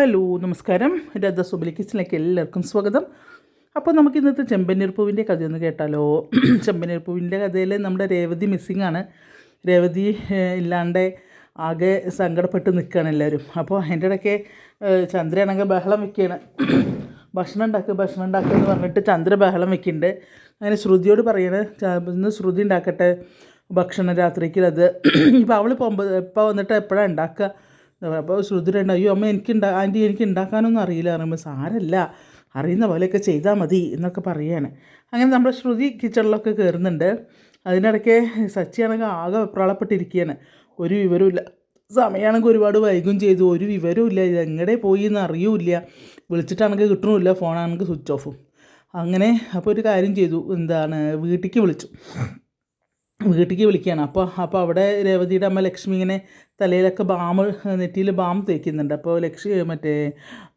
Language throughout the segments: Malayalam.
ഹലോ നമസ്കാരം. രഥ സുബലി കിച്ചണിലേക്ക് എല്ലാവർക്കും സ്വാഗതം. അപ്പോൾ നമുക്ക് ഇന്നത്തെ ചെമ്പന്നീർപ്പൂവിന്റെ കഥയൊന്ന് കേട്ടാലോ? ചെമ്പന്നീർപ്പൂവിന്റെ കഥയിൽ നമ്മുടെ രേവതി മിസ്സിംഗ് ആണ്. രേവതി ഇല്ലാണ്ട് ആകെ സങ്കടപ്പെട്ട് നിൽക്കുകയാണ് എല്ലാവരും. അപ്പോൾ അതിന്റെ ഇടയ്ക്ക് ചന്ദ്രയാണെങ്കിൽ ബഹളം വെക്കുകയാണ്. ഭക്ഷണം ഉണ്ടാക്കുക ഭക്ഷണം ഉണ്ടാക്കുക എന്ന് പറഞ്ഞിട്ട് ചന്ദ്ര ബഹളം വെക്കുന്നുണ്ട്. അങ്ങനെ ശ്രുതിയോട് പറയണേ ഇന്ന് ശ്രുതി ഉണ്ടാക്കട്ടെ. ഭക്ഷണം രാത്രിക്ക് ഇപ്പോൾ അവൾ പോകുമ്പോൾ എപ്പോൾ വന്നിട്ട് എപ്പോഴാണ് ഉണ്ടാക്കുക? അപ്പോൾ ശ്രുതി രണ്ട് അയ്യോ അമ്മ എനിക്ക് ഉണ്ടാ ആന്റി എനിക്ക് ഉണ്ടാക്കാനൊന്നും അറിയില്ല. പറയുമ്പോൾ സാരല്ല അറിയുന്ന പോലെയൊക്കെ ചെയ്താൽ മതി എന്നൊക്കെ പറയാണ്. അങ്ങനെ നമ്മുടെ ശ്രുതി കിച്ചണിലൊക്കെ കയറുന്നുണ്ട് അതിനിടയ്ക്ക് സച്ചിയാണെങ്കിൽ ആകെ വെപ്രാളപ്പെട്ടിരിക്കുകയാണ് ഒരു വിവരമില്ല സമയമാണെങ്കിൽ ഒരുപാട് വൈകും ചെയ്തു. ഒരു വിവരവും ഇല്ല. ഇത് എങ്ങടെ പോയി എന്ന് അറിയൂല വിളിച്ചിട്ടാണെങ്കിൽ കിട്ടണമില്ല. ഫോണാണെങ്കിൽ സ്വിച്ച് ഓഫും. അങ്ങനെ അപ്പോൾ ഒരു കാര്യം ചെയ്തു. എന്താണ് വീട്ടിലേക്ക് വിളിച്ചു. വീട്ടിലേക്ക് വിളിക്കുകയാണ്. അപ്പോൾ അപ്പോൾ അവിടെ രേവതിയുടെ അമ്മ ലക്ഷ്മി ഇങ്ങനെ തലയിലൊക്കെ ബാം നെറ്റിയിൽ ബാം തേക്കുന്നുണ്ട്. അപ്പോൾ ലക്ഷ്മി മറ്റേ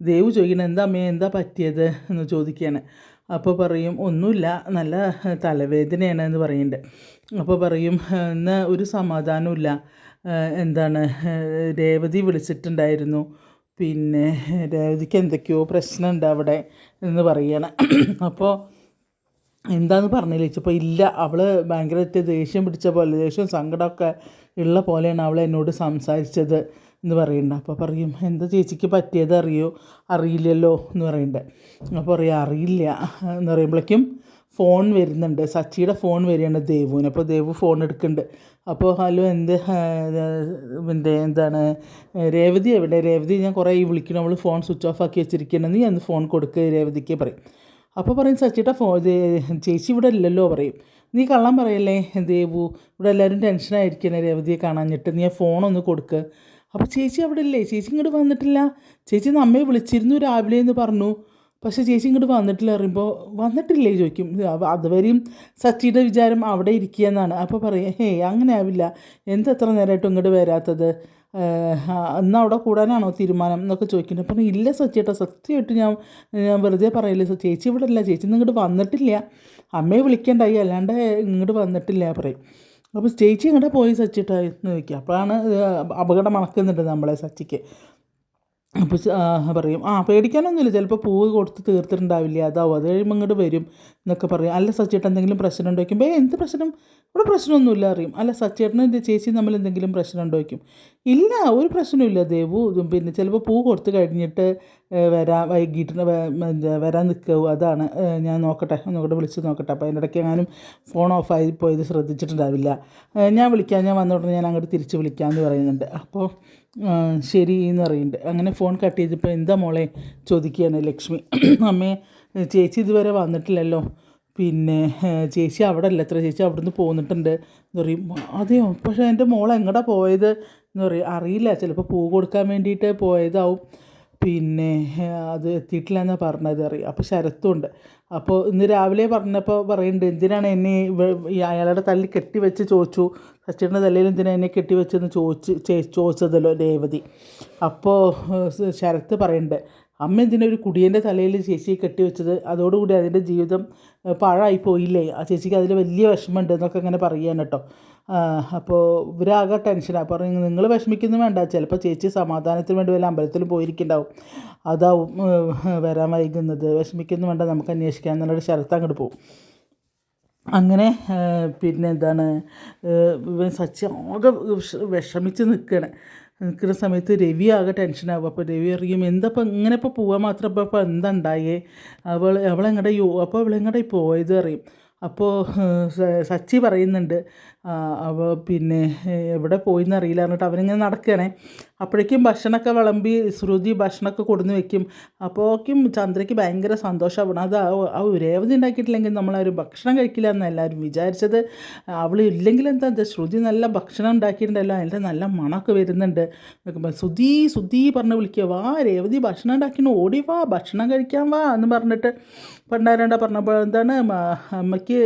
ദേവ് ചോദിക്കണം എന്താ അമ്മേ എന്താ പറ്റിയത്? എന്ന് ചോദിക്കുകയാണ്. അപ്പോൾ പറയും ഒന്നുമില്ല നല്ല തലവേദനയാണ് എന്ന് പറയുന്നുണ്ട്. അപ്പോൾ പറയും ഇന്ന് ഒരു സമാധാനമില്ല എന്താണ് രേവതി വിളിച്ചിട്ടുണ്ടായിരുന്നു. പിന്നെ രേവതിക്ക് എന്തൊക്കെയോ പ്രശ്നമുണ്ട് അവിടെ എന്ന് പറയുകയാണ്. അപ്പോൾ എന്താന്ന് പറഞ്ഞില്ല? ചോദിച്ചപ്പോൾ ഇല്ല. അവൾ ഭയങ്കരമായിട്ട് ദേഷ്യം പിടിച്ച പോലെ ദേഷ്യം സങ്കടമൊക്കെ ഉള്ള പോലെയാണ് അവൾ എന്നോട് സംസാരിച്ചത് എന്ന് പറയുന്നുണ്ട് അപ്പോൾ പറയും എന്താ ചേച്ചിക്ക് പറ്റിയത്? അറിയോ? അറിയില്ലല്ലോ? എന്ന് പറയുന്നുണ്ട് അപ്പോൾ പറയും അറിയില്ല. എന്ന് പറയുമ്പോഴേക്കും ഫോൺ വരുന്നുണ്ട്. സച്ചിയുടെ ഫോൺ വരികയാണ് ദേവുവിന്. അപ്പോൾ ദേവു ഫോൺ എടുക്കുന്നുണ്ട്. അപ്പോൾ ഹലോ എന്ത് എന്റെ എന്താണ്? രേവതി എവിടെ? രേവതി ഞാൻ കുറേ വിളിക്കണം അവൾ ഫോൺ സ്വിച്ച് ഓഫ് ആക്കി വെച്ചിരിക്കണമെന്ന് നീ അന്ന് ഫോൺ കൊടുക്കുക രേവതിക്ക് പറയും. അപ്പോൾ പറയും സച്ചിയുടെ ഫോ ചേച്ചി ഇവിടെ ഇല്ലല്ലോ പറയും. നീ കള്ളം പറയല്ലേ ദേവു? ഇവിടെ എല്ലാവരും ടെൻഷനായിരിക്കണേ രേവതിയെ കാണാഞ്ഞിട്ട്. നീ ആ ഫോണൊന്ന് കൊടുക്ക്. അപ്പോൾ ചേച്ചി അവിടെ ഇല്ലേ? ചേച്ചി ഇങ്ങോട്ട് വന്നിട്ടില്ല. ചേച്ചി നമ്മെ വിളിച്ചിരുന്നു രാവിലെ എന്ന് പറഞ്ഞു. പക്ഷേ ചേച്ചി ഇങ്ങോട്ട് വന്നിട്ടില്ല. പറയുമ്പോൾ വന്നിട്ടില്ലേ? ചോദിക്കും. അതുവരെയും സച്ചിയുടെ വിചാരം അവിടെ ഇരിക്കുക എന്നാണ് അപ്പോൾ പറയും ഹേ അങ്ങനെ ആവില്ല. എന്തത്ര നേരമായിട്ടും ഇങ്ങോട്ട് വരാത്തത്? ഇന്ന് അവിടെ കൂടാനാണോ തീരുമാനം എന്നൊക്കെ ചോദിക്കുന്നത് അപ്പം ഇല്ല സച്ചേട്ടാ സത്യമായിട്ട് ഞാൻ ഞാൻ വെറുതെ പറയില്ല ചേച്ചി ഇവിടെ അല്ല ചേച്ചി ഇങ്ങോട്ട് വന്നിട്ടില്ല. അമ്മയെ വിളിക്കണ്ടായി അല്ലാണ്ട് ഇങ്ങോട്ട് വന്നിട്ടില്ല പറയും. അപ്പോൾ ചേച്ചി എങ്ങോട്ടാ പോയി സച്ചിട്ടാ എന്ന് ചോദിക്കുക അപ്പോഴാണ് അപകടം മണക്കുന്നുണ്ട് നമ്മളെ സച്ചിക്ക്. അപ്പോൾ പറയും ആ പേടിക്കാനൊന്നുമില്ല ചിലപ്പോൾ പൂവ് കൊടുത്ത് തീർത്തിട്ടുണ്ടാവില്ല അതാവും അത് കഴിയുമ്പോൾ ഇങ്ങോട്ട് വരും എന്നൊക്കെ പറയും. അല്ല സച്ചേട്ടൻ എന്തെങ്കിലും പ്രശ്നം ഉണ്ടോ? വയ്ക്കുമ്പോൾ എന്ത് പ്രശ്നം? ഇവിടെ പ്രശ്നമൊന്നുമില്ല അറിയും അല്ല സച്ചേട്ടനും ചേച്ചിയും തമ്മിൽ എന്തെങ്കിലും പ്രശ്നം ഉണ്ടോ? വയ്ക്കും ഇല്ല ഒരു പ്രശ്നമില്ല ദേവു. പിന്നെ ചിലപ്പോൾ പൂ കൊടുത്ത് കഴിഞ്ഞിട്ട് വരാൻ വരാ വൈകിട്ട് വരാൻ നിൽക്കാവൂ അതാണ് ഞാൻ നോക്കട്ടെ ഒന്നുകൂടെ വിളിച്ച് നോക്കട്ടെ. അപ്പോൾ അതിന്റെ ഇടയ്ക്ക് എങ്ങാനും ഫോൺ ഓഫായി പോയത് ശ്രദ്ധിച്ചിട്ടുണ്ടാവില്ല. ഞാൻ വിളിക്കാം ഞാൻ വന്ന ഞാൻ അങ്ങോട്ട് തിരിച്ച് വിളിക്കാമെന്ന് പറയുന്നുണ്ട്. അപ്പോൾ ശരി എന്ന് പറയുന്നുണ്ട്. അങ്ങനെ ഫോൺ കട്ട് ചെയ്തപ്പോൾ എന്താ മോളെ ചോദിക്കുകയാണ് ലക്ഷ്മി. അമ്മേ ചേച്ചി ഇതുവരെ വന്നിട്ടില്ലല്ലോ. പിന്നെ ചേച്ചി അവിടെ അല്ല എത്ര ചേച്ചി അവിടുന്ന് പോന്നിട്ടുണ്ട് എന്ന് പറയും. അതെയോ? പക്ഷേ എന്റെ മോൾ എങ്ങടാ പോയത്? എന്ന് പറയും. അറിയില്ല ചിലപ്പോൾ പൂ കൊടുക്കാൻ വേണ്ടിയിട്ട് പോയതാവും. പിന്നെ അത് എത്തിയിട്ടില്ല എന്നാണ് പറഞ്ഞത് അറിയാം. അപ്പോൾ ശരത്തുണ്ട്. അപ്പോൾ ഇന്ന് രാവിലെ പറഞ്ഞപ്പോൾ പറയുന്നുണ്ട് എന്തിനാണ് എന്നെ അയാളുടെ ഈ അയാളുടെ തല്ലിൽ കെട്ടിവെച്ച് ചോദിച്ചു? സച്ചിന്റെ തലയിൽ എന്തിനാണ് എന്നെ കെട്ടിവെച്ചെന്ന് ചോദിച്ച് ചേ- ചോദിച്ചതല്ലോ രേവതി. അപ്പോൾ ശരത്ത് പറയുന്നുണ്ട് അമ്മ എന്തിനാ ഒരു കുടിയന്റെ തലയിൽ ചേച്ചി കെട്ടിവെച്ചത്? അതോടുകൂടി അതിന്റെ ജീവിതം പാഴായി പോയില്ലേ ആ ചേച്ചിക്ക് അതിൽ വലിയ വിഷമമുണ്ട് എന്നൊക്കെ അങ്ങനെ പറയാൻ കേട്ടോ. അപ്പോൾ ഇവരാകെ ടെൻഷനാണ് പറഞ്ഞു നിങ്ങൾ വിഷമിക്കുന്നു വേണ്ട. ചിലപ്പോൾ ചേച്ചി സമാധാനത്തിന് വേണ്ടി വല്ല അമ്പലത്തിൽ പോയിരിക്കുന്നുണ്ടാവും. അതാവും വരാൻ വൈകുന്നത്. വിഷമിക്കുന്നു വേണ്ട. നമുക്ക് അന്വേഷിക്കാം. എന്നുള്ളൊരു ശരത്ത് അങ്ങോട്ട് പോകും അങ്ങനെ പിന്നെ എന്താണ് ഇവൻ സച്ചി ആകെ വിഷ- വിഷമിച്ച് നിൽക്കണേ നിൽക്കുന്ന സമയത്ത് രവി ആകെ ടെൻഷനാകും അപ്പോൾ രവി അറിയും എന്തപ്പോൾ ഇങ്ങനെ ഇപ്പോൾ പോവാൻ മാത്രം? ഇപ്പോൾ ഇപ്പോൾ എന്താ ഉണ്ടായേ അവൾ അവളെങ്ങടെ യോ അപ്പോൾ അവളെങ്ങടെ പോയത്? അറിയും അപ്പോൾ സച്ചി പറയുന്നുണ്ട് അവ പിന്നെ എവിടെ പോയിന്ന് അറിയില്ല പറഞ്ഞിട്ട് അവനിങ്ങനെ നടക്കുകയാണേ അപ്പോഴേക്കും ഭക്ഷണമൊക്കെ വിളമ്പി ശ്രുതി ഭക്ഷണമൊക്കെ കൊടുന്ന് വെക്കും. അപ്പോഴേക്കും ചന്ദ്രയ്ക്ക് ഭയങ്കര സന്തോഷമാവണം. അത് ആ- രേവതി ഉണ്ടാക്കിയിട്ടില്ലെങ്കിൽ നമ്മളാരും ഭക്ഷണം കഴിക്കില്ല എന്ന് എല്ലാവരും വിചാരിച്ചത്. അവൾ ഇല്ലെങ്കിൽ എന്താ ശ്രുതി നല്ല ഭക്ഷണം ഉണ്ടാക്കിയിട്ടുണ്ടല്ലോ അതിന്റെ നല്ല മണമൊക്കെ വരുന്നുണ്ട്. സുധി സുധി പറഞ്ഞ് വിളിക്കുക. വാ രേവതി ഭക്ഷണം ഉണ്ടാക്കിന് ഓടി വാ ഭക്ഷണം കഴിക്കാൻ വാ എന്ന് പറഞ്ഞിട്ട് പണ്ടാരണ്ട പറഞ്ഞപ്പോൾ എന്താണ് അമ്മയ്ക്ക്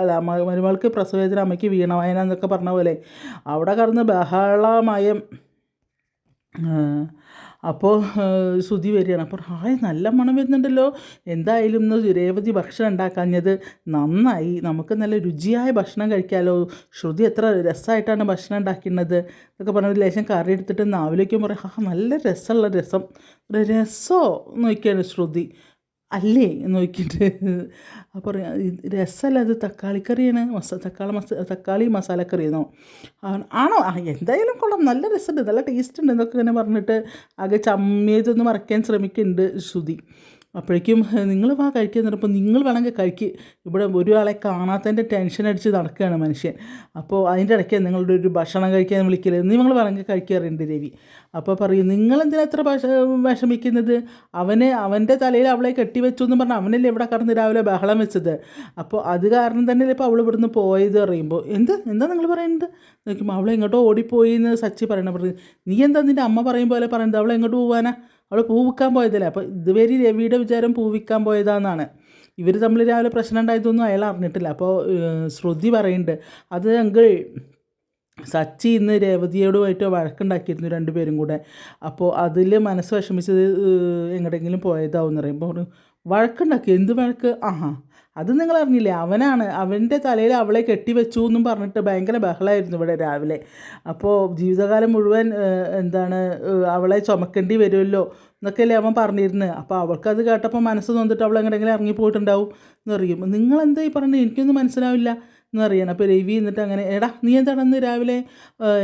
അല്ല അമ്മ മരുമകൾക്ക് പ്രസവേദന അമ്മയ്ക്ക് വീണവായന എന്നൊക്കെ പറഞ്ഞ പോലെ അവിടെ കടന്ന് ബഹളമയം അപ്പോൾ ശ്രുതി വരികയാണ്. അപ്പോൾ ഹായ് നല്ല മണം വരുന്നുണ്ടല്ലോ. എന്തായാലും ഇന്ന് രേവതി ഭക്ഷണം ഉണ്ടാക്കാഞ്ഞത് നന്നായി. നമുക്ക് നല്ല രുചിയായ ഭക്ഷണം കഴിക്കാമല്ലോ ശ്രുതി എത്ര രസമായിട്ടാണ് ഭക്ഷണം ഉണ്ടാക്കുന്നത് എന്നൊക്കെ പറഞ്ഞ ലേശം കറി എടുത്തിട്ട് നാവിലേക്കും പറയും ഹാ നല്ല രസമുള്ള രസം. രസമോ നോക്കിയാണ് ശ്രുതി. അല്ലേ? എന്ന് നോക്കിയിട്ട് അപ്പോൾ രസമല്ല അത് തക്കാളിക്കറിയാണ്. മസ തക്കാളി മസ തക്കാളി മസാലക്കറിയെന്നോ ആണോ? ആ എന്തായാലും കൊള്ളാം. നല്ല രസമുണ്ട്. നല്ല ടേസ്റ്റ് ഉണ്ട് എന്നൊക്കെ ഇങ്ങനെ പറഞ്ഞിട്ട് ആകെ ചമ്മിയതൊന്ന് മറക്കാൻ ശ്രമിക്കുന്നുണ്ട് ശ്രുതി. അപ്പോഴേക്കും നിങ്ങൾ വാ കഴിക്കാൻ പറഞ്ഞപ്പോൾ നിങ്ങൾ വേണമെങ്കിൽ കഴിക്ക്. ഇവിടെ ഒരാളെ കാണാത്തതിന്റെ ടെൻഷൻ അടിച്ച് നടക്കുകയാണ് മനുഷ്യൻ. അപ്പോൾ അതിന്റെ ഇടയ്ക്ക് നിങ്ങളുടെ ഒരു ഭക്ഷണം കഴിക്കാൻ വിളിക്കൽ. നിങ്ങൾ വേണമെങ്കിൽ കഴിക്കാറുണ്ട് രവി. അപ്പോൾ പറയും നിങ്ങളെന്തിനാ എത്ര ഭക്ഷ വിഷമിക്കുന്നത്? അവനെ അവന്റെ തലയിൽ അവളെ കെട്ടിവെച്ചു എന്ന് പറഞ്ഞാൽ അവനല്ലേ ഇവിടെ കടന്ന് രാവിലെ ബഹളം വെച്ചത്? അപ്പോൾ അത് കാരണം തന്നെ ഇപ്പോൾ അവൾ ഇവിടുന്ന് പോയത് പറയുമ്പോൾ. എന്ത്? എന്താ നിങ്ങൾ പറയുന്നത്? നോക്കുമ്പോൾ അവളെ എങ്ങോട്ടോ ഓടിപ്പോയി എന്ന് സച്ചി പറയണ പറഞ്ഞു നീ എന്താ നിന്റെ അമ്മ പറയും പോലെ പറയുന്നത്? അവളെ എങ്ങോട്ട് പോവാനാ? അവൾ പൂ വിൽക്കാൻ പോയതല്ലേ? അപ്പോൾ ഇതുവരെ രവിയുടെ വിചാരം പൂ വിൽക്കാൻ പോയതാണെന്നാണ് ഇവർ തമ്മിൽ രാവിലെ പ്രശ്നം ഉണ്ടായതൊന്നും അയാൾ അറിഞ്ഞിട്ടില്ല. അപ്പോൾ ശ്രുതി പറയുന്നുണ്ട് അത് അങ്കിൾ സച്ചി ഇന്ന് രേവതിയോടുമായിട്ട് വഴക്കുണ്ടാക്കിയിരുന്നു രണ്ടുപേരും കൂടെ. അപ്പോൾ അതിൽ മനസ്സ് വിഷമിച്ചത് എങ്ങോട്ടെങ്കിലും പോയതാവും എന്ന് പറയുമ്പോൾ വഴക്കുണ്ടാക്കി എന്ത് വഴക്ക്? ആഹാ. അത് നിങ്ങൾ അറിഞ്ഞില്ലേ? അവനാണ്. അവന്റെ തലയിൽ അവളെ കെട്ടിവെച്ചു എന്നും പറഞ്ഞിട്ട് ഭയങ്കര ബഹളമായിരുന്നു ഇവിടെ രാവിലെ. അപ്പോൾ ജീവിതകാലം മുഴുവൻ എന്താണ് അവളെ ചുമക്കേണ്ടി വരുമല്ലോ എന്നൊക്കെയല്ലേ അവൻ പറഞ്ഞിരുന്നത് അപ്പോൾ അവൾക്കത് കേട്ടപ്പോൾ മനസ്സ് നൊന്നിട്ട് അവൾ എങ്ങനെയെങ്കിലും ഇറങ്ങിപ്പോയിട്ടുണ്ടാവും എന്നറിയും. നിങ്ങൾ നിങ്ങളെന്താ ഈ പറഞ്ഞത് എനിക്കൊന്നും മനസ്സിലാവില്ല എന്ന് പറയണം അപ്പോൾ രവി എന്നിട്ട് അങ്ങനെ എടാ നീ എന്താണെന്ന് രാവിലെ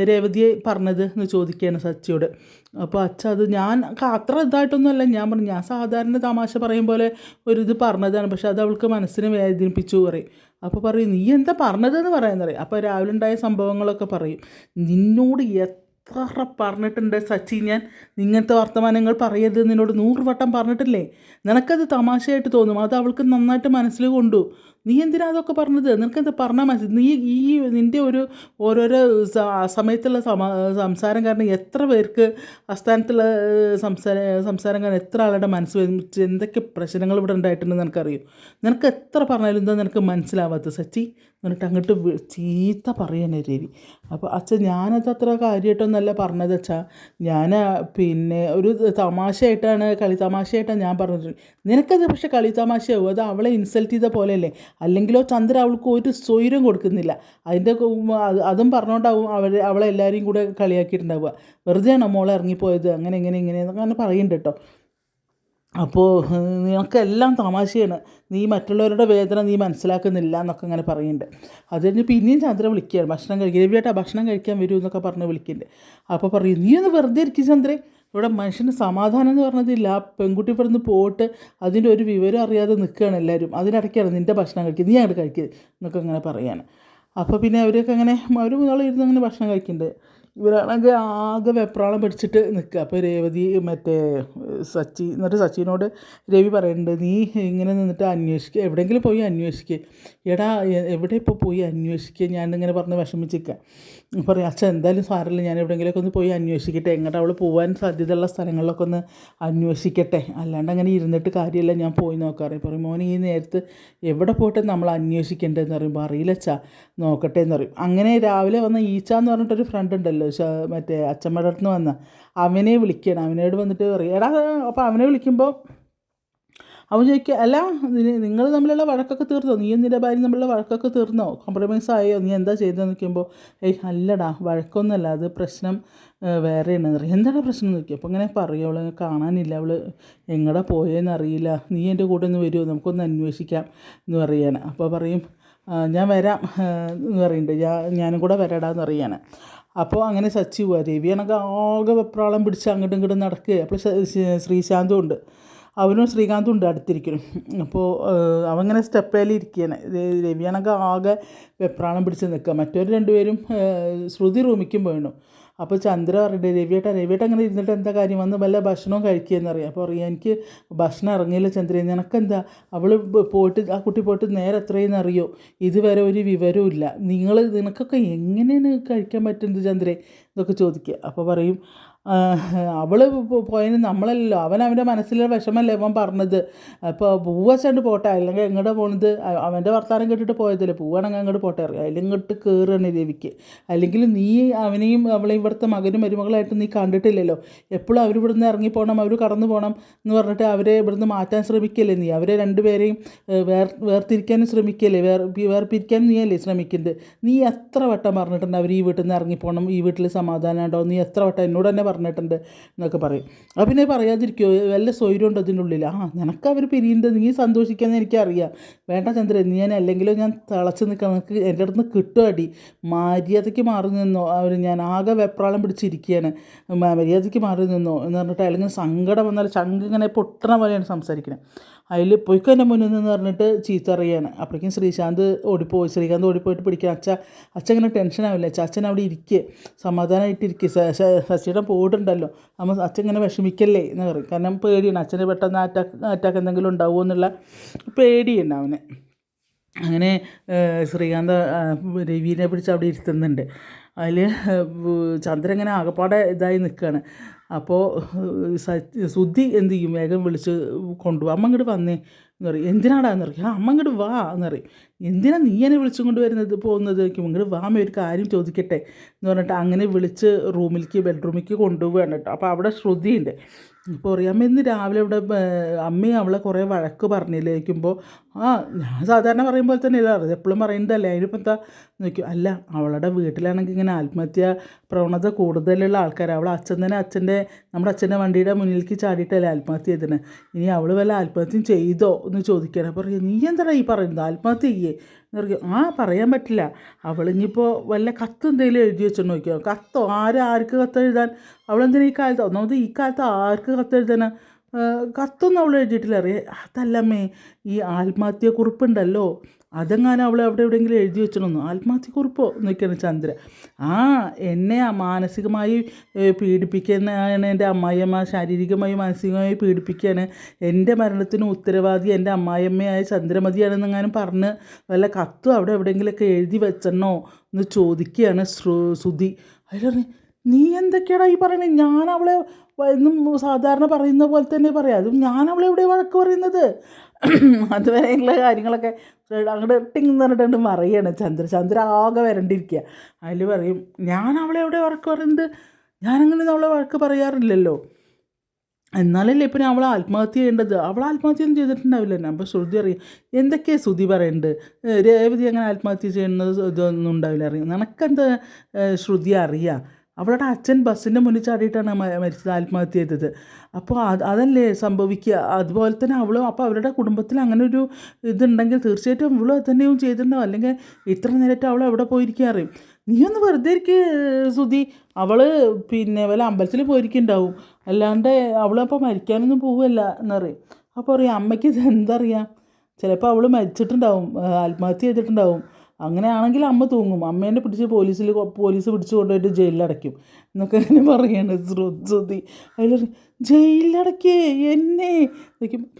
രേവതിയെ പറഞ്ഞത്? എന്ന് ചോദിക്കുകയാണ് സച്ചിയോട്. അപ്പോൾ അച്ഛ അത് ഞാൻ അത്ര ഇതായിട്ടൊന്നുമല്ല. ഞാൻ പറഞ്ഞു ഞാൻ സാധാരണ തമാശ പറയും പോലെ ഒരു ഇത് പറഞ്ഞതാണ് പക്ഷെ അത് അവൾക്ക് മനസ്സിനെ വേദനിപ്പിച്ചു പറയും. അപ്പോൾ പറയും നീ എന്താ പറഞ്ഞതെന്ന് പറയാൻ പറയും അപ്പോൾ രാവിലെ ഉണ്ടായ സംഭവങ്ങളൊക്കെ പറയും. നിന്നോട് എത്ര പറഞ്ഞിട്ടുണ്ട് സച്ചി ഞാൻ ഇങ്ങനത്തെ വർത്തമാനങ്ങൾ പറയരുത് നിന്നോട് നൂറ് വട്ടം പറഞ്ഞിട്ടില്ലേ? നിനക്കത് തമാശയായിട്ട് തോന്നും. അത് അവൾക്ക് നന്നായിട്ട് മനസ്സിൽ കൊണ്ടു. നീ എന്തിനാ അതൊക്കെ പറഞ്ഞത്? നിനക്ക് എന്താ പറഞ്ഞാൽ മനസ്സിൽ നീ ഈ നിന്റെ ഒരു ഓരോരോ സമയത്തുള്ള സംസാരം കാരണം എത്ര പേർക്ക് അസ്ഥാനത്തുള്ള സംസാര സംസാരം കാരണം എത്ര ആളുടെ മനസ്സ് വെച്ച് എന്തൊക്കെ പ്രശ്നങ്ങൾ ഇവിടെ ഉണ്ടായിട്ടുണ്ടെന്ന് നിനക്കറിയും? നിനക്ക് എത്ര പറഞ്ഞാലും എന്താ നിനക്ക് മനസ്സിലാവാത്തത് സച്ചി. എന്നിട്ട് അങ്ങോട്ട് ചീത്ത പറയണേ രവി. അപ്പോൾ അച്ഛൻ ഞാനത് അത്ര കാര്യമായിട്ടൊന്നല്ല പറഞ്ഞത് അച്ഛാ. ഞാൻ പിന്നെ ഒരു തമാശയായിട്ടാണ് കളി തമാശയായിട്ടാണ് ഞാൻ പറഞ്ഞത്. നിനക്കത് പക്ഷേ കളി തമാശയാവും? അത് അവളെ ഇൻസൾട്ട് ചെയ്ത പോലെയല്ലേ? അല്ലെങ്കിലോ ചന്ദ്ര അവൾക്ക് ഒരു സ്വൈരം കൊടുക്കുന്നില്ല. അതിന്റെ അതും പറഞ്ഞുകൊണ്ടാവും അവർ അവളെ എല്ലാവരെയും കൂടെ കളിയാക്കിയിട്ടുണ്ടാവുക. വെറുതെയാണോ മോളെ ഇറങ്ങിപ്പോയത്? അങ്ങനെ ഇങ്ങനെ ഇങ്ങനെ എന്നൊക്കെ പറയുന്നുണ്ട് കേട്ടോ. അപ്പോൾ നിനക്കെല്ലാം തമാശയാണ്. നീ മറ്റുള്ളവരുടെ വേദന നീ മനസ്സിലാക്കുന്നില്ല എന്നൊക്കെ അങ്ങനെ പറയുന്നുണ്ട്. അത് കഴിഞ്ഞ് പിന്നെയും ചന്ദ്ര വിളിക്കുകയാണ്. ഭക്ഷണം കഴിക്കുക രവിയേട്ടാ ഭക്ഷണം കഴിക്കാൻ വരൂ എന്നൊക്കെ പറഞ്ഞ് വിളിക്കുന്നുണ്ട്. അപ്പോൾ പറയും നീ ഒന്ന് വെറുതെ ഇരിക്കും ചന്ദ്രേ. ഇവിടെ മനുഷ്യന് സമാധാനം എന്ന് പറഞ്ഞതില്ല. ആ പെൺകുട്ടി പറഞ്ഞ് പോയിട്ട് അതിന്റെ ഒരു വിവരം അറിയാതെ നിൽക്കുകയാണ് എല്ലാവരും. അതിനിടയ്ക്കാണ് നിന്റെ ഭക്ഷണം കഴിക്കുന്നത് നീ അങ്ങോട്ട് കഴിക്കുക എന്നൊക്കെ അങ്ങനെ പറയാണ്. അപ്പോൾ പിന്നെ അവരൊക്കെ അങ്ങനെ അവർ മുതലാളി ഇരുന്ന് അങ്ങനെ ഭക്ഷണം കഴിക്കുന്നുണ്ട് ഇവരാണെങ്കിൽ ആകെ വെപ്രാളം പിടിച്ചിട്ട് നിൽക്കുക. അപ്പോൾ രേവതി മറ്റേ സച്ചി എന്നിട്ട് സച്ചിനോട് രവി പറയുന്നുണ്ട് നീ ഇങ്ങനെ നിന്നിട്ട് അന്വേഷിക്കുക എവിടെയെങ്കിലും പോയി അന്വേഷിക്കുക എടാ എവിടെ ഇപ്പോൾ പോയി അന്വേഷിക്കുക ഞാനിങ്ങനെ പറഞ്ഞ് വിഷമിച്ചിരിക്കുക പറയും അച്ഛൻ എന്തായാലും സാരമില്ല. ഞാൻ എവിടെയെങ്കിലുമൊക്കെ ഒന്ന് പോയി അന്വേഷിക്കട്ടെ. എങ്ങോട്ട് അവൾ പോകാൻ സാധ്യതയുള്ള സ്ഥലങ്ങളിലൊക്കെ ഒന്ന് അന്വേഷിക്കട്ടെ. അല്ലാണ്ട് അങ്ങനെ ഇരുന്നിട്ട് കാര്യമില്ല. ഞാൻ പോയി നോക്കാറ് പറയും. മോനെ ഈ നേരത്ത് എവിടെ പോയിട്ട് നമ്മൾ അന്വേഷിക്കേണ്ടതെന്ന് പറയുമ്പോൾ അറിയില്ല അച്ഛാ. നോക്കട്ടെ എന്ന് പറയും. അങ്ങനെ രാവിലെ വന്ന ഈച്ച എന്ന് പറഞ്ഞിട്ടൊരു ഫ്രണ്ട് ഉണ്ടല്ലോ മറ്റേ അച്ഛമ്മയുടെ അടുത്ത് വന്ന. അവനെ വിളിക്കണം അവനോട് വന്നിട്ട് പറയും എടാ അപ്പോൾ അവനെ വിളിക്കുമ്പോൾ അവൻ ചോദിക്കുക അല്ല നിങ്ങൾ തമ്മിലുള്ള വഴക്കൊക്കെ തീർന്നോ? നീ നിന്റെ ഭാര്യ തമ്മിലുള്ള വഴക്കൊക്കെ തീർന്നോ? കോംപ്രമൈസ് ആയോ? നീ എന്താ ചെയ്തതെന്ന് നിൽക്കുമ്പോൾ ഏയ് അല്ലടാ വഴക്കൊന്നുമല്ല. അത് പ്രശ്നം വേറെയാണ്. പറയും. എന്താണ് പ്രശ്നം? നോക്കി അപ്പോൾ ഇങ്ങനെ പറയും. അവൾ കാണാനില്ല. അവൾ എങ്ങടെ പോയെന്ന് അറിയില്ല. നീ എന്റെ കൂടെ ഒന്ന് വരുമോ നമുക്കൊന്ന് അന്വേഷിക്കാം. എന്ന് പറയാണ്. അപ്പോൾ പറയും ഞാൻ വരാം. എന്ന് പറയുന്നുണ്ട് ഞാൻ ഞാനും കൂടെ വരാടാന്ന് പറയാണ്. അപ്പോൾ അങ്ങനെ സച്ചി പോവാ. രവിയാണെങ്കിൽ ആകെ വെപ്രാളം പിടിച്ച് അങ്ങോട്ടും ഇങ്ങോട്ടും നടക്കുക അപ്പോൾ ശ്രീശാന്തും ഉണ്ട്. അവനും ശ്രീകാന്തും ഉണ്ട് അടുത്തിരിക്കണം അപ്പോൾ അവങ്ങനെ സ്റ്റെപ്പേലി ഇരിക്കുകയാണ് രവിയാണെങ്കിൽ ആകെ വെപ്രാളം പിടിച്ച് നിൽക്കുക മറ്റൊരു രണ്ടുപേരും ശ്രുതി റൂമിക്കും വേണം അപ്പോൾ ചന്ദ്ര പറയട്ടെ രവിയേട്ട രവിയേട്ട അങ്ങനെ ഇരുന്നിട്ട് എന്താ കാര്യം? വന്ന് വല്ല ഭക്ഷണവും കഴിക്കുകയെന്നറിയാം അപ്പോൾ അറിയാം എനിക്ക് ഭക്ഷണം ഇറങ്ങിയില്ല ചന്ദ്ര. നിനക്കെന്താ? അവൾ പോയിട്ട് ആ കുട്ടി പോയിട്ട് നേരെ എത്രയെന്ന് അറിയോ? ഇതുവരെ ഒരു വിവരവും ഇല്ല. നിങ്ങൾ നിനക്കൊക്കെ എങ്ങനെയാണ് കഴിക്കാൻ പറ്റുന്നത് ചന്ദ്രേ? എന്നൊക്കെ ചോദിക്കുക അപ്പോൾ പറയും അവൾ പോയതിന് നമ്മളല്ലല്ലോ. അവൻ അവന്റെ മനസ്സിലെ വിഷമല്ലേ അവൻ പറഞ്ഞത്. അപ്പോൾ പൂവച്ചണ്ട് പോട്ടെ അല്ലെങ്കിൽ എങ്ങോട്ട് പോണത്? അവന്റെ വർത്താനം കേട്ടിട്ട് പോയതല്ലേ. പൂവാണെങ്കിൽ അങ്ങോട്ട് പോട്ടെ അറിയാം. അതിലിങ്ങോട്ട് കയറുകയാണ് ദേവിക്ക്. അല്ലെങ്കിൽ നീ അവനെയും അവളെയും ഇവിടുത്തെ മകനും മരുമകളായിട്ട് നീ കണ്ടിട്ടില്ലല്ലോ. എപ്പോഴും അവർ ഇവിടുന്ന് ഇറങ്ങി പോകണം അവർ കടന്നു പോകണം എന്ന് പറഞ്ഞിട്ട് അവരെ ഇവിടുന്ന് മാറ്റാൻ ശ്രമിക്കല്ലേ നീ? അവരെ രണ്ടുപേരെയും വേർ വേർതിരിക്കാനും ശ്രമിക്കല്ലേ? വേർ വേർപിരിക്കാൻ നീ അല്ലേ ശ്രമിക്കുന്നത് നീ എത്ര വട്ടം പറഞ്ഞിട്ടുണ്ട് അവർ ഈ വീട്ടിൽ നിന്ന് ഇറങ്ങിപ്പോകണം ഈ വീട്ടിൽ സമാധാനം ഉണ്ടോ? നീ എത്ര വട്ടം എന്നോട് തന്നെ പറഞ്ഞിട്ടുണ്ട് എന്നൊക്കെ പറയും. അപ്പം പിന്നെ പറയാതിരിക്കുമോ വല്ല സ്വൈര്യം ഉണ്ടോ അതിന്റെ ഉള്ളിൽ? ആ നിനക്ക് അവർ പിരിയുന്നത് നീ സന്തോഷിക്കാമെന്ന് എനിക്കറിയാം. വേണ്ട ചന്ദ്രൻ ഞാൻ അല്ലെങ്കിലും ഞാൻ തിളച്ച് നിൽക്കാം. നിനക്ക് എന്റെ അടുത്ത് നിന്ന് കിട്ടും അടി. മര്യാദയ്ക്ക് മാറി നിന്നോ. അവർ ഞാൻ ആകെ വെപ്രാളം പിടിച്ചിരിക്കുകയാണ്. മര്യാദയ്ക്ക് മാറി നിന്നോ എന്ന് പറഞ്ഞിട്ട് അല്ലെങ്കിൽ സങ്കടം വന്നാൽ ചങ്ക് ഇങ്ങനെ പൊട്ടണ പോലെയാണ് സംസാരിക്കുന്നത് അതിൽ പൊയ്ക്കോ എന്റെ മുന്നിൽ നിന്ന് പറഞ്ഞിട്ട് ചീത്ത അറിയാണ് അപ്പോഴേക്കും ശ്രീശാന്ത് ഓടിപ്പോയി. ശ്രീകാന്ത് ഓടിപ്പോയിട്ട് പിടിക്കുക അച്ഛ അച്ഛൻ ഇങ്ങനെ ടെൻഷൻ ആവില്ല. അച്ഛ അച്ഛൻ അവിടെ ഇരിക്കുക സമാധാനമായിട്ട് ഇരിക്കുക ശശിയുടെ പോയിട്ടുണ്ടല്ലോ അമ്മ അച്ഛൻ ഇങ്ങനെ വിഷമിക്കല്ലേ എന്ന് പറയും. കാരണം പേടിയാണ്. അച്ഛന് പെട്ടെന്ന് അറ്റാക്ക് അറ്റാക്ക് എന്തെങ്കിലും ഉണ്ടാവുമോ എന്നുള്ള പേടിയുണ്ട് അവന്. അങ്ങനെ ശ്രീകാന്ത് രവീനെ പിടിച്ച് അവിടെ ഇരുത്തുന്നുണ്ട്. അതിൽ ചന്ദ്രൻ ഇങ്ങനെ ആകപ്പാടെ ഇതായി നിൽക്കുകയാണ്. അപ്പോൾ സുധി എന്ത് ചെയ്യും? വേഗം വിളിച്ച് കൊണ്ടുപോകും. അമ്മ ഇങ്ങോട്ട് വന്നേ എന്ന് പറയും. എന്തിനാടാ എന്ന് പറയും. ആ അമ്മ ഇങ്ങോട്ട് വാ എന്ന് പറയും. എന്തിനാ നീ എന്നെ വിളിച്ചും കൊണ്ട് വരുന്നത് പോകുന്നത്? ഇങ്ങോട്ട് വാ അമ്മ ഒരു കാര്യം ചോദിക്കട്ടെ എന്ന് പറഞ്ഞിട്ട് അങ്ങനെ വിളിച്ച് റൂമിലേക്ക് ബെഡ്റൂമിലേക്ക് കൊണ്ടുപോവുകയാണ് കേട്ടോ. അപ്പോൾ അവിടെ ശ്രുതിയുണ്ട്. ഇപ്പോൾ പറയും ഇന്ന് രാവിലെ ഇവിടെ അമ്മയും അവളെ കുറേ വഴക്ക് പറഞ്ഞില്ലേക്കുമ്പോൾ ആ ഞാൻ സാധാരണ പറയുമ്പോൾ തന്നെ ഇല്ല എപ്പോഴും പറയുന്നതല്ലേ? അതിനിപ്പോൾ എന്താ? നോക്കും അല്ല അവളുടെ വീട്ടിലാണെങ്കിൽ ഇങ്ങനെ ആത്മഹത്യ പ്രവണത കൂടുതലുള്ള ആൾക്കാർ അവളെ അച്ഛൻ തന്നെ അച്ഛന്റെ നമ്മുടെ അച്ഛന്റെ വണ്ടിയുടെ മുന്നിലേക്ക് ചാടിയിട്ടല്ലേ ആത്മഹത്യ ചെയ്തിന്? ഇനി അവൾ വല്ല ആത്മഹത്യം ചെയ്തോ? എന്ന് ചോദിക്കുകയാണ്. അപ്പോൾ നീ എന്താടാ ഈ പറയുന്നത്? ആത്മഹത്യ പറയും ആ പറയാൻ പറ്റില്ല. അവളിങ്ങിപ്പോൾ വല്ല കത്ത് എന്തെങ്കിലും എഴുതി വെച്ചോണ്ട് നോക്കിയോ? കത്തോ? ആരും ആർക്ക് കത്ത് എഴുതാൻ? അവളെന്തിനാ ഈ കാലത്ത്? ഒന്നാമത് ഈ കാലത്ത് ആർക്ക് കത്ത് എഴുതാനാ? കത്തൊന്നും അവൾ എഴുതിയിട്ടില്ല. അറിയാം അതല്ലമ്മേ ഈ ആത്മഹത്യക്കുറിപ്പുണ്ടല്ലോ. അതെങ്ങാനും അവളെ അവിടെ എവിടെയെങ്കിലും എഴുതി വെച്ചിരുന്നു ആത്മഹത്യക്കുറിപ്പോ നിൽക്കുന്ന ചന്ദ്ര. ആ എന്നെ മാനസികമായി പീഡിപ്പിക്കുന്നതാണ് എന്റെ അമ്മായിയമ്മ. ശാരീരികമായി മാനസികമായി പീഡിപ്പിക്കുകയാണ്. എന്റെ മരണത്തിന് ഉത്തരവാദി എന്റെ അമ്മായിയമ്മയായ ചന്ദ്രമതിയാണെന്നെങ്ങാനും പറഞ്ഞ് വല്ല കത്തും അവിടെ എവിടെയെങ്കിലുമൊക്കെ എഴുതി വെച്ചെണ്ണോ എന്ന് ചോദിക്കുകയാണ് ശ്രു സുധി അതിൽ നീ എന്തൊക്കെയാണ് ഈ പറയുന്നത് ഞാൻ അവളെ എന്നും സാധാരണ പറയുന്ന പോലെ തന്നെ പറയാം. അതും ഞാൻ അവളെ എവിടെ വഴക്ക് പറയുന്നത്? അതുവരെയുള്ള കാര്യങ്ങളൊക്കെ അങ്ങോട്ട് ടിങ് എന്ന് പറഞ്ഞിട്ടുണ്ട് മറിയാണ്. ചന്ദ്ര ചന്ദ്ര ആകെ വരണ്ടിരിക്കുക അതിൽ പറയും ഞാൻ അവളെ എവിടെ വഴക്ക് പറയുന്നത്? ഞാനങ്ങനെ അവളെ വഴക്ക് പറയാറില്ലല്ലോ. എന്നാലല്ലേ ഇപ്പം അവൾ ആത്മഹത്യ ചെയ്യേണ്ടത്? അവൾ ആത്മഹത്യ ഒന്നും ചെയ്തിട്ടുണ്ടാവില്ല. അപ്പോൾ ശ്രുതി അറിയാം എന്തൊക്കെയാണ് ശ്രുതി പറയേണ്ടത് രേവതി അങ്ങനെ ആത്മഹത്യ ചെയ്യുന്നത് ഇതൊന്നും ഉണ്ടാവില്ല. അറിയാം നിനക്കെന്താ ശ്രുതി അറിയാം? അവളുടെ അച്ഛൻ ബസ്സിന്റെ മുന്നിൽ ചാടിയിട്ടാണ് മരിച്ചത് ആത്മഹത്യ ചെയ്തത് അപ്പോൾ അത് അതല്ലേ സംഭവിക്കുക? അതുപോലെ തന്നെ അവളും അപ്പോൾ അവരുടെ കുടുംബത്തിൽ അങ്ങനെ ഒരു ഇതുണ്ടെങ്കിൽ തീർച്ചയായിട്ടും അവളും അത് തന്നെയും ചെയ്തിട്ടുണ്ടാവും. അല്ലെങ്കിൽ ഇത്ര നേരമായിട്ട് അവൾ അവിടെ പോയിരിക്കുക അറിയും നീ ഒന്ന് വെറുതെ ഇരിക്ക് സുധി. അവൾ പിന്നെ വല്ല അമ്പലത്തിൽ പോയിരിക്കുന്നുണ്ടാവും. അല്ലാണ്ട് അവളപ്പോൾ മരിക്കാനൊന്നും പോവുമല്ല എന്നറിയും. അപ്പോൾ അറിയാം അമ്മയ്ക്ക് എന്തറിയാം? ചിലപ്പോൾ അവൾ മരിച്ചിട്ടുണ്ടാവും ആത്മഹത്യ ചെയ്തിട്ടുണ്ടാവും. അങ്ങനെയാണെങ്കിൽ അമ്മ തൂങ്ങും. അമ്മേനെ പിടിച്ച് പോലീസിൽ പോലീസ് പിടിച്ച് കൊണ്ടുപോയിട്ട് ജയിലിലടയ്ക്കും. എന്നൊക്കെ അങ്ങനെ പറയാണ് ശ്രു- ശ്രുതി. അതിൽ ജയിലിലടക്കേ എന്നെ!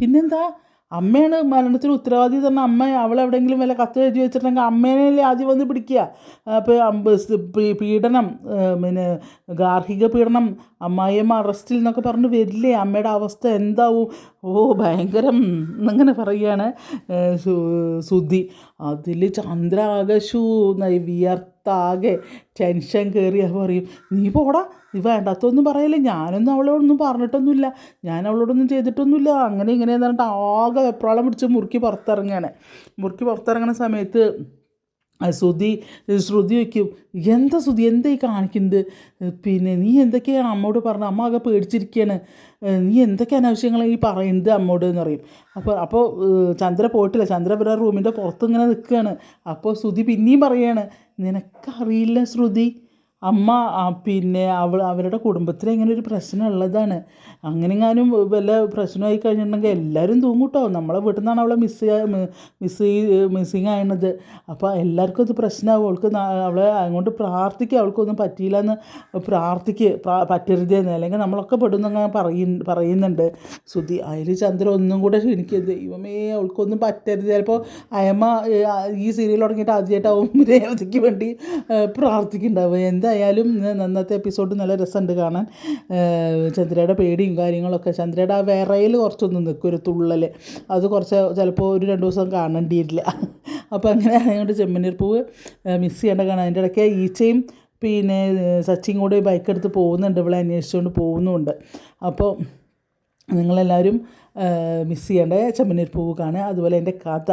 പിന്നെന്താ? അമ്മയാണ് മരണത്തിന് ഉത്തരവാദി തന്നെ അമ്മ അവളെവിടെയെങ്കിലും വല്ല കത്ത് എഴുതി വെച്ചിട്ടുണ്ടെങ്കിൽ അമ്മേനല്ലേ ആദ്യം വന്ന് പിടിക്കുക. അപ്പോൾ പീഡനം പിന്നെ ഗാർഹിക പീഡനം അമ്മായിയമ്മ അറസ്റ്റിൽ എന്നൊക്കെ പറഞ്ഞ് വരില്ലേ? അമ്മയുടെ അവസ്ഥ എന്താവും? ഓ ഭയങ്കരം എന്നങ്ങനെ പറയുകയാണ് സുധി. അതിൽ ചന്ദ്രാകശു ആകെ ഷൂ ടെൻഷൻ കയറി പറയും നീ പോടാ നീ വേണ്ടാത്തൊന്നും പറയല്ലേ. ഞാനൊന്നും അവളോടൊന്നും പറഞ്ഞിട്ടൊന്നുമില്ല. ഞാൻ അവളോടൊന്നും ചെയ്തിട്ടൊന്നുമില്ല. അങ്ങനെ ഇങ്ങനെ എന്ന് പറഞ്ഞിട്ട് ആകെ വെപ്രാളം പിടിച്ച് മുറുക്കി പുറത്തിറങ്ങുകയാണ് മുറുക്കി പുറത്തിറങ്ങുന്ന സമയത്ത് ശ്രുതി ശ്രുതി വയ്ക്കും എന്താ ശ്രുതി എന്താ ഈ കാണിക്കുന്നത്? പിന്നെ നീ എന്തൊക്കെയാണ് അമ്മോട് പറഞ്ഞത് അമ്മ ആകെ പേടിച്ചിരിക്കുകയാണ് നീ എന്തൊക്കെ അനാവശ്യങ്ങളാണ് ഈ പറയുന്നത് അമ്മോട്? എന്ന് പറയും. അപ്പോൾ അപ്പോൾ ചന്ദ്ര പോയിട്ടില്ല. ചന്ദ്ര ഇവരുടെ റൂമിന്റെ പുറത്ത് ഇങ്ങനെ നിൽക്കുകയാണ്. അപ്പോൾ ശ്രുതി പിന്നെയും പറയാണ് നിനക്കറിയില്ല ശ്രുതി അമ്മ പിന്നെ അവൾ അവരുടെ കുടുംബത്തിൽ ഇങ്ങനെ ഒരു പ്രശ്നം ഉള്ളതാണ്. അങ്ങനെങ്ങാനും വല്ല പ്രശ്നമായി കഴിഞ്ഞിട്ടുണ്ടെങ്കിൽ എല്ലാവരും തൂങ്ങും കേട്ടോ നമ്മളെ വീട്ടിൽ നിന്നാണ് അവളെ മിസ് മിസ് മിസ്സിങ് ആയണത്. അപ്പോൾ എല്ലാവർക്കും അത് പ്രശ്നമാകും അവൾക്ക് അവളെ അങ്ങോട്ട് പ്രാർത്ഥിക്കുക അവൾക്കൊന്നും പറ്റിയില്ല എന്ന് പ്രാർത്ഥിക്കുക പ്രാ- പറ്റരുതെന്ന്. അല്ലെങ്കിൽ നമ്മളൊക്കെ പെടുന്നങ്ങനെ പറയ പറയുന്നുണ്ട്. ശ്രുതി അതിൽ ചന്ദ്രൻ ഒന്നും കൂടെ എനിക്ക് ദൈവമേ അവൾക്കൊന്നും പറ്റരുത്. ചിലപ്പോൾ അയമ്മ ഈ സീരിയൽ തുടങ്ങിയിട്ട് ആദ്യമായിട്ടാവും രേവതിക്ക് വേണ്ടി പ്രാർത്ഥിക്കുന്നുണ്ടാവും എന്താ എന്തായാലും അന്നത്തെ എപ്പിസോഡ് നല്ല രസമുണ്ട് കാണാൻ. ചന്ദ്രയുടെ പേടിയും കാര്യങ്ങളൊക്കെ. ചന്ദ്രയുടെ ആ വിറയിൽ കുറച്ചൊന്നും നിൽക്കും ഒരു തുള്ളൽ അത് കുറച്ച് ചിലപ്പോൾ ഒരു രണ്ട് ദിവസം കാണേണ്ടിയില്ല അപ്പോൾ അങ്ങനെ അതുകൊണ്ട് ചെമ്മനീർ പൂവ് മിസ് ചെയ്യേണ്ട കാണാൻ. അതിന്റെ ഇടയ്ക്ക് ഈച്ചയും പിന്നെ സച്ചിൻ കൂടെ ബൈക്ക് എടുത്ത് പോകുന്നുണ്ട്. ഇവിടെ അന്വേഷിച്ചുകൊണ്ട് പോകുന്നുമുണ്ട് അപ്പോൾ നിങ്ങളെല്ലാവരും മിസ് ചെയ്യേണ്ട ചെമ്മനീർ പൂവ് കാണുക. അതുപോലെ എന്റെ കഥ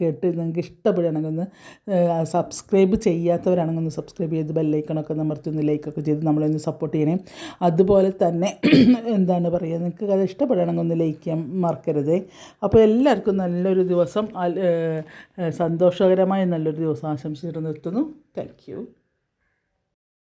കേട്ട് നിങ്ങൾക്ക് ഇഷ്ടപ്പെടുകയാണെങ്കിൽ ഒന്ന് സബ്സ്ക്രൈബ് ചെയ്യാത്തവരാണെങ്കിൽ ഒന്ന് സബ്സ്ക്രൈബ് ചെയ്ത് ബെല്ലൈക്കണൊക്കെ അമർത്തി ഒന്ന് ലൈക്കൊക്കെ ചെയ്ത് നമ്മളൊന്ന് സപ്പോർട്ട് ചെയ്യണേ. അതുപോലെ തന്നെ എന്താണ് പറയുക നിങ്ങൾക്ക് കഥ ഇഷ്ടപ്പെടുകയാണെങ്കിൽ ഒന്ന് ലൈക്ക് ചെയ്യാൻ മറക്കരുത്. അപ്പോൾ എല്ലാവർക്കും നല്ലൊരു ദിവസം സന്തോഷകരമായ നല്ലൊരു ദിവസം ആശംസിച്ചിട്ട് നിർത്തുന്നു. താങ്ക്